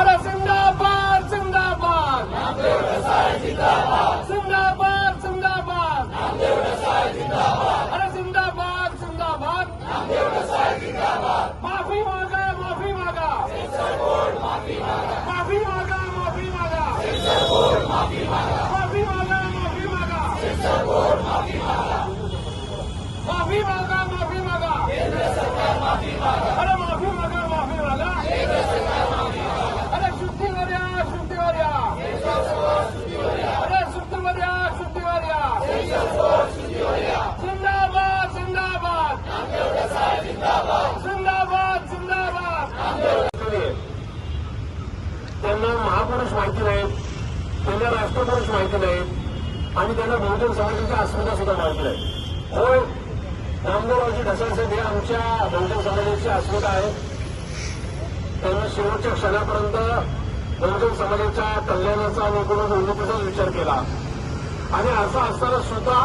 अरे जिंदाबाद जिंदाबाद जिंदाबाद जिंदाबाद अरे जिंदाबाद जिंदाबाद माफी महापुरुष माहिती नाहीत त्यांना राष्ट्रपुरुष माहिती नाहीत आणि त्यांना बहुजन समाजाची अस्मिता सुद्धा माहिती नाही. होय नामदेवरावजी ढसाळसाहेब हे आमच्या बहुजन समाजाची अस्मिता आहेत. त्यांना शेवटच्या क्षणापर्यंत बहुजन समाजाच्या कल्याणाचा आणि एकूणच उन्नतीचाच विचार केला. आणि असं असताना सुद्धा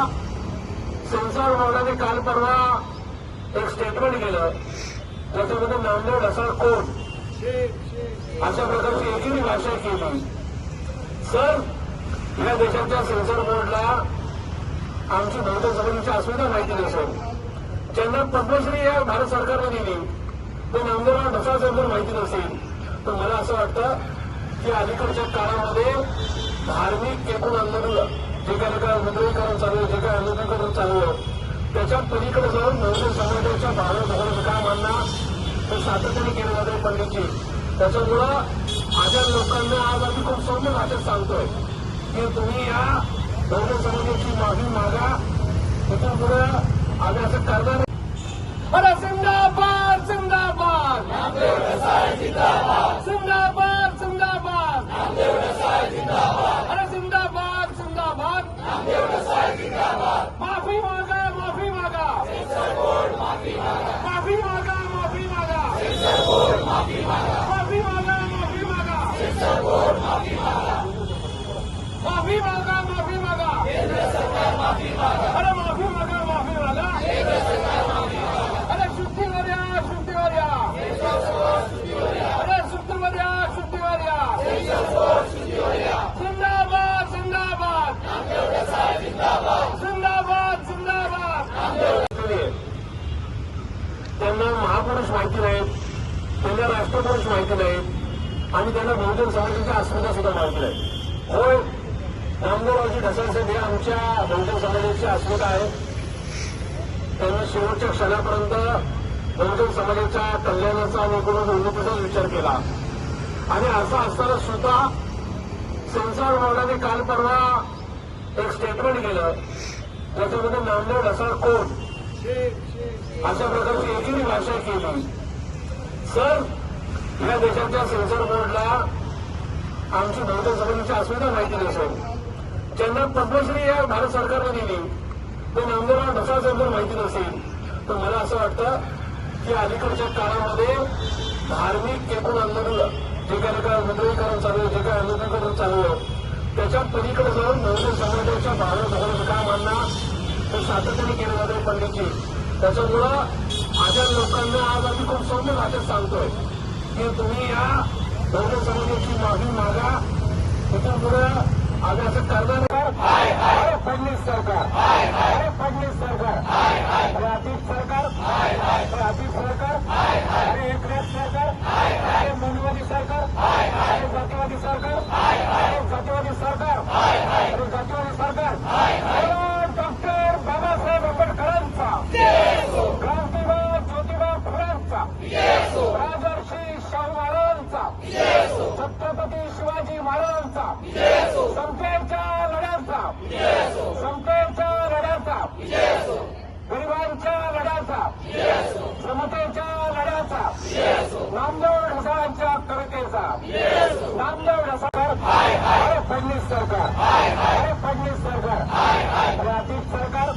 सेन्सॉर बोर्डाने काल परवा एक स्टेटमेंट केलं त्याच्यामध्ये नामदेव ढसाळ कोण? अशा प्रकारची एकही भाषा केली सर या देशाच्या सेन्सर बोर्डला आमची बहुजन जमिनीची अस्मिता माहिती नसेल ज्यांना पद्मश्री या भारत सरकारने दिली ते नामदेवराव ढसाळ सरकार माहिती नसेल. तर मला असं वाटतं की अलीकडच्या काळामध्ये धार्मिक एकूण आंदोलन जे काही काय मुद्रीकरण चालू आहे जे काही आंदोलनीकरण चालू आहे त्याच्या पलीकडे जाऊन बहुजन समाजाच्या भावना धोरणाचं काम आणणं हे सातत्याने केलं जातं पंडितजी. त्याच्यामुळं माझ्या लोकांना आज आम्ही खूप सौम्य भाषेत सांगतोय की तुम्ही या बहुजन समाजाची माफी मागा. तिथून पुढे आम्ही असं करणार त्यांना माहिती नाहीत त्यांना राष्ट्रपुरुष माहिती नाहीत आणि त्यांना बहुजन समाजाची अस्मिता सुद्धा माहिती नाही. होय नामदेवरावजी ढसाळसाहेब हे आमच्या बहुजन समाजाची अस्मिता आहे त्यांनी शेवटच्या क्षणापर्यंत बहुजन समाजाच्या कल्याणाचा आणि एकूणच उन्नतीचाच विचार केला. आणि असं असताना सुद्धा सेन्सॉर बोर्डाने काल परवा एक स्टेटमेंट केलं. त्याच्यामध्ये नामदेव ढसाळ कोण? अशा प्रकारची एकेरी भाषा केली. सर या देशाच्या सेन्सर बोर्डला आमची बहुजन जमिनीची अस्मिता माहिती नसेल ज्यांना पद्मश्री या भारत सरकारने दिली ते नामदेवराव ढसाळ साहेबांना माहिती नसेल. तर मला असं वाटतं की अलीकडच्या काळामध्ये धार्मिक एकूण आंदोलन जे काही काय विद्रोहीकरण चालू आहे जे काही आंदोलनीकरण चालू आहे त्याच्या पलीकडे जाऊन बहुजन समाजाच्या भारत धोरणाचं काम हे सातत्याने केलं जातं पंडितजी. त्याच्यामुळं माझ्या लोकांना आज आम्ही खूप सौम्य भाषेत सांगतोय की तुम्ही या धर्म समाजाची माफी मागा. तिथून पुढे आम्ही असं करणार अरे फडणवीस सरकार. अरे फडणवीस सरकार. राजीव सरकार. राजीव सरकार. सरकार.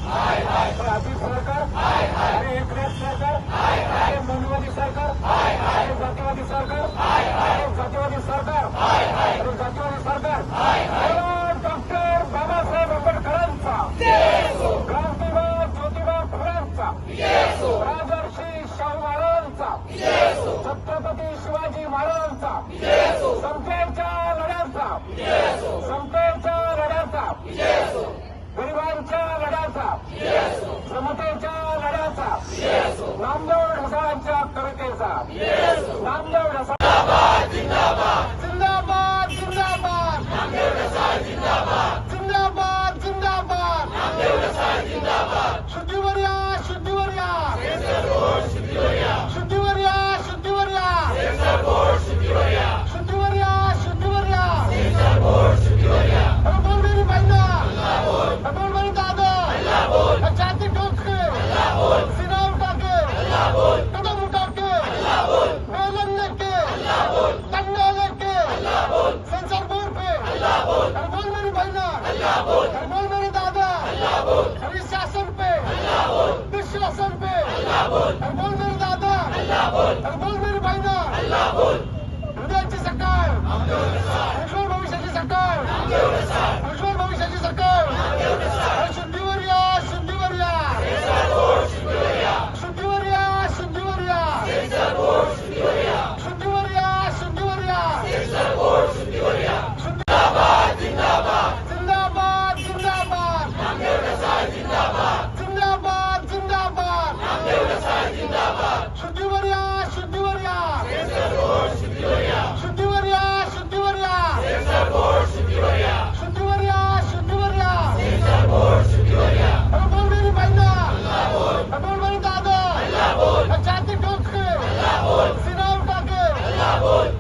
अल्लाह बोल अकबर मेरे दादा अल्लाह बोल अकबर मेरे জিন্দাবাদ